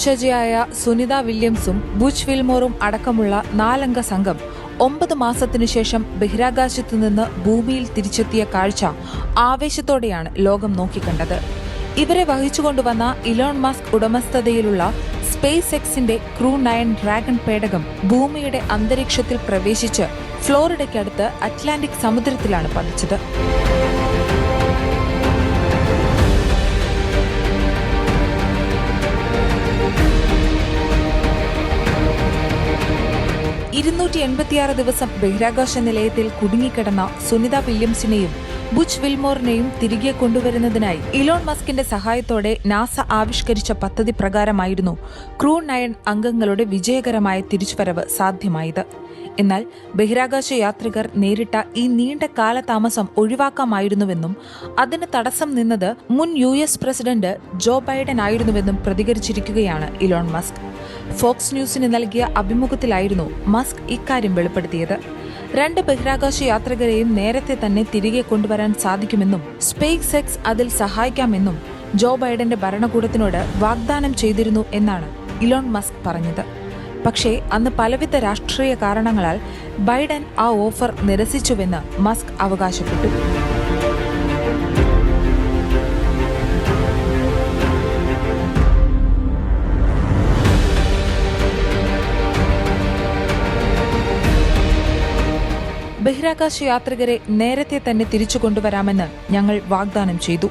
വംശജയായ Sunitha വില്യംസും Butch വിൽമോറും അടക്കമുള്ള നാലംഗ സംഘം ഒമ്പത് മാസത്തിനു ശേഷം ബഹിരാകാശത്തു നിന്ന് ഭൂമിയിൽ തിരിച്ചെത്തിയ കാഴ്ച ആവേശത്തോടെയാണ് ലോകം നോക്കിക്കണ്ടത്. ഇവരെ വഹിച്ചുകൊണ്ടുവന്ന ഇലോൺ മാസ്ക് ഉടമസ്ഥതയിലുള്ള സ്പേസ് എക്സിന്റെ ക്രൂ നയൻ ഡ്രാഗൺ പേടകം ഭൂമിയുടെ അന്തരീക്ഷത്തിൽ പ്രവേശിച്ച് ഫ്ലോറിഡയ്ക്കടുത്ത് അറ്റ്ലാന്റിക് സമുദ്രത്തിലാണ് പതിച്ചത്. ഇരുന്നൂറ്റി എൺപത്തിയാറ് ദിവസം ബഹിരാകാശ നിലയത്തിൽ കുടുങ്ങിക്കിടന്ന സുനിത വില്യംസിനെയും ബുച്ച് വിൽമോറിനെയും തിരികെ കൊണ്ടുവരുന്നതിനായി ഇലോൺ മസ്കിന്റെ സഹായത്തോടെ നാസ ആവിഷ്കരിച്ച പദ്ധതി പ്രകാരമായിരുന്നു ക്രൂ നയൻ അംഗങ്ങളുടെ വിജയകരമായ തിരിച്ചുവരവ് സാധ്യമായത്. എന്നാൽ ബഹിരാകാശ യാത്രികർ നേരിട്ട ഈ നീണ്ട കാലതാമസം ഒഴിവാക്കാമായിരുന്നുവെന്നും അതിന് തടസ്സം നിന്നത് മുൻ U S president Joe Biden ആയിരുന്നുവെന്നും പ്രതികരിച്ചിരിക്കുകയാണ് ഇലോൺ മസ്ക്. ഫോക്സ് ന്യൂസിന് നൽകിയ അഭിമുഖത്തിലായിരുന്നു മസ്ക് ഇക്കാര്യം വെളിപ്പെടുത്തിയത്. രണ്ട് ബഹിരാകാശ യാത്രികരെയും നേരത്തെ തന്നെ തിരികെ കൊണ്ടുവരാൻ സാധിക്കുമെന്നും സ്പേസ് എക്സ് അതിൽ സഹായിക്കാമെന്നും ജോ ബൈഡന്റെ ഭരണകൂടത്തിനോട് വാഗ്ദാനം ചെയ്തിരുന്നു എന്നാണ് ഇലോൺ മസ്ക് പറഞ്ഞത്. പക്ഷേ അന്ന് പലവിധ രാഷ്ട്രീയ കാരണങ്ങളാൽ ബൈഡൻ ആ ഓഫർ നിരസിച്ചുവെന്ന് മസ്ക് അവകാശപ്പെട്ടു. ബഹിരാകാശ യാത്രികരെ നേരത്തെ തന്നെ തിരിച്ചു കൊണ്ടുവരാമെന്ന് ഞങ്ങൾ വാഗ്ദാനം ചെയ്തു.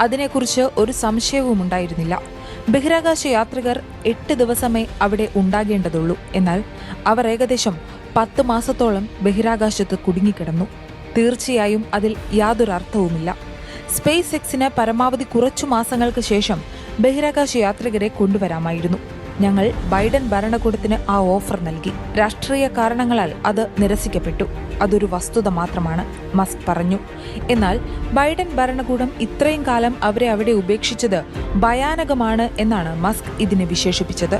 അതിനെക്കുറിച്ച് ഒരു സംശയവും ഉണ്ടായിരുന്നില്ല. ബഹിരാകാശ യാത്രികർ എട്ട് ദിവസമേ അവിടെ ഉണ്ടാകേണ്ടതുള്ളൂ. എന്നാൽ അവർ ഏകദേശം പത്ത് മാസത്തോളം ബഹിരാകാശത്ത് കുടുങ്ങിക്കിടന്നു. തീർച്ചയായും അതിൽ യാതൊരു അർത്ഥവുമില്ല. സ്പേസ് എക്സിന് പരമാവധി കുറച്ചു മാസങ്ങൾക്ക് ശേഷം ബഹിരാകാശ യാത്രികരെ കൊണ്ടുവരാമായിരുന്നു. ഞങ്ങൾ ബൈഡൻ ഭരണകൂടത്തിന് ആ ഓഫർ നൽകി. രാഷ്ട്രീയ കാരണങ്ങളാൽ അത് നിരസിക്കപ്പെട്ടു. അതൊരു വസ്തുത മാത്രമാണ് മസ്ക് പറഞ്ഞു. എന്നാൽ ബൈഡൻ ഭരണകൂടം ഇത്രയും കാലം അവരെ അവിടെ ഉപേക്ഷിച്ചത് ഭയാനകമാണ് എന്നാണ് മസ്ക് ഇതിനെ വിശേഷിപ്പിച്ചത്.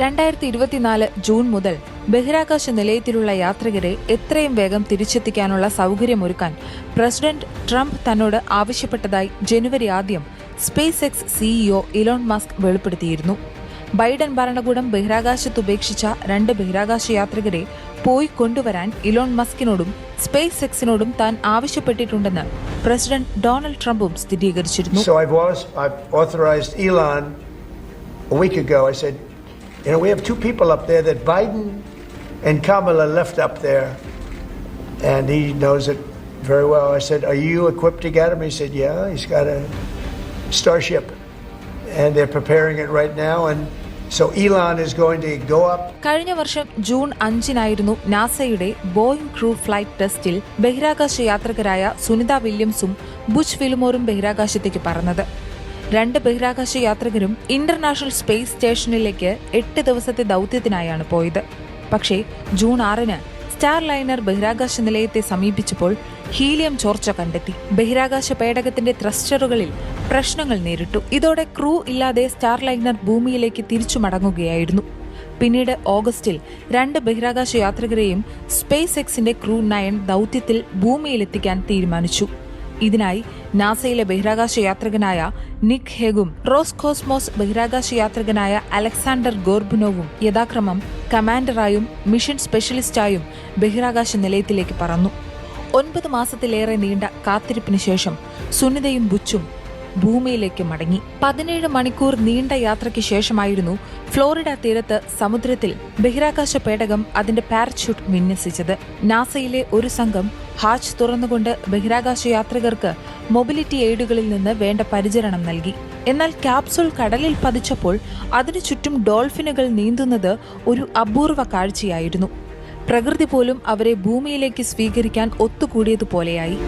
രണ്ടായിരത്തി ഇരുപത്തിനാല് ജൂൺ മുതൽ ബഹിരാകാശ നിലയത്തിലുള്ള യാത്രികരെ എത്രയും വേഗം തിരിച്ചെത്തിക്കാനുള്ള സൗകര്യമൊരുക്കാൻ പ്രസിഡന്റ് ട്രംപ് തന്നോട് ആവശ്യപ്പെട്ടതായി ജനുവരി ആദ്യം space X CEO Elon Musk വെളിപ്പെടുത്തിയിരുന്നു. ബൈഡൻ ഭരണകൂടം ബഹിരാകാശത്ത് ഉപേക്ഷിച്ച രണ്ട് ബഹിരാകാശ യാത്രികരെ പോയി കൊണ്ടുവരാൻ ഇലോൺ മസ്കിനോടും സ്പേസ് എക്സിനോടും താൻ ആവശ്യപ്പെട്ടിട്ടുണ്ടെന്ന് പ്രസിഡന്റ് ഡൊണാൾഡ് ട്രംപും സ്ഥിരീകരിച്ചിരുന്നു. You know, we have two people up there that Biden and Kamala left up there, and he knows it very well. I said, Are you equipped to get him? He said, Yeah, he's got a Starship, and they're preparing it right now. And so Elon is going to go up കഴിഞ്ഞ വർഷം June അഞ്ചിനായിരുന്നു നാസയുടെ Boeing crew flight ടെസ്റ്റിൽ ബഹിരാകാശ യാത്രികരായ Sunitha വില്യംസും Butch ഫിലിമോറും ബഹിരാകാശത്തേക്ക് പറന്നത് രണ്ട് ബഹിരാകാശ യാത്രികരും international space സ്റ്റേഷനിലേക്ക് എട്ട് ദിവസത്തെ ദൗത്യത്തിനായാണ് പോയത് പക്ഷേ ജൂൺ ആറിന് സ്റ്റാർ ലൈനർ ബഹിരാകാശ നിലയത്തെ സമീപിച്ചപ്പോൾ ഹീലിയം ചോർച്ച കണ്ടെത്തി. ബഹിരാകാശ പേടകത്തിന്റെ ത്രസ്റ്ററുകളിൽ പ്രശ്നങ്ങൾ നേരിട്ടു. ഇതോടെ ക്രൂ ഇല്ലാതെ സ്റ്റാർ ലൈനർ ഭൂമിയിലേക്ക് തിരിച്ചു മടങ്ങുകയായിരുന്നു. പിന്നീട് ഓഗസ്റ്റിൽ രണ്ട് ബഹിരാകാശ യാത്രികരെയും സ്പേസ് എക്സിന്റെ ക്രൂ നയൻ ദൗത്യത്തിൽ ഭൂമിയിലെത്തിക്കാൻ തീരുമാനിച്ചു. ഇതിനായി നാസയിലെ ബഹിരാകാശ യാത്രികനായ നിക് ഹെഗും റോസ് കോസ്മോസ് ബഹിരാകാശ യാത്രികനായ അലക്സാണ്ടർ ഗോർബുനോവും യഥാക്രമം കമാൻഡറായും മിഷൻ സ്പെഷ്യലിസ്റ്റായും ബഹിരാകാശ നിലയത്തിലേക്ക് പറന്നു. ഒൻപത് മാസത്തിലേറെ നീണ്ട കാത്തിരിപ്പിന് ശേഷം സുനിതയും ബുച്ചും ഭൂമിയിലേക്ക് മടങ്ങി. പതിനേഴ് മണിക്കൂർ നീണ്ട യാത്രയ്ക്ക് ശേഷമായിരുന്നു ഫ്ലോറിഡ തീരത്ത് സമുദ്രത്തിൽ ബഹിരാകാശ പേടകം അതിന്റെ പാരച്യൂട്ട് വിന്യസിച്ചത്. നാസയിലെ ഒരു സംഘം ഹാച്ച് തുറന്നുകൊണ്ട് ബഹിരാകാശ യാത്രികർക്ക് മൊബിലിറ്റി എയ്ഡുകളിൽ നിന്ന് വേണ്ട പരിചരണം നൽകി. എന്നാൽ ക്യാപ്സുൾ കടലിൽ പതിച്ചപ്പോൾ അതിനു ചുറ്റും ഡോൾഫിനുകൾ നീന്തുന്നത് ഒരു അപൂർവ കാഴ്ചയായിരുന്നു. പ്രകൃതി പോലും അവരെ ഭൂമിയിലേക്ക് സ്വീകരിക്കാൻ ഒത്തുകൂടിയതുപോലെയായി.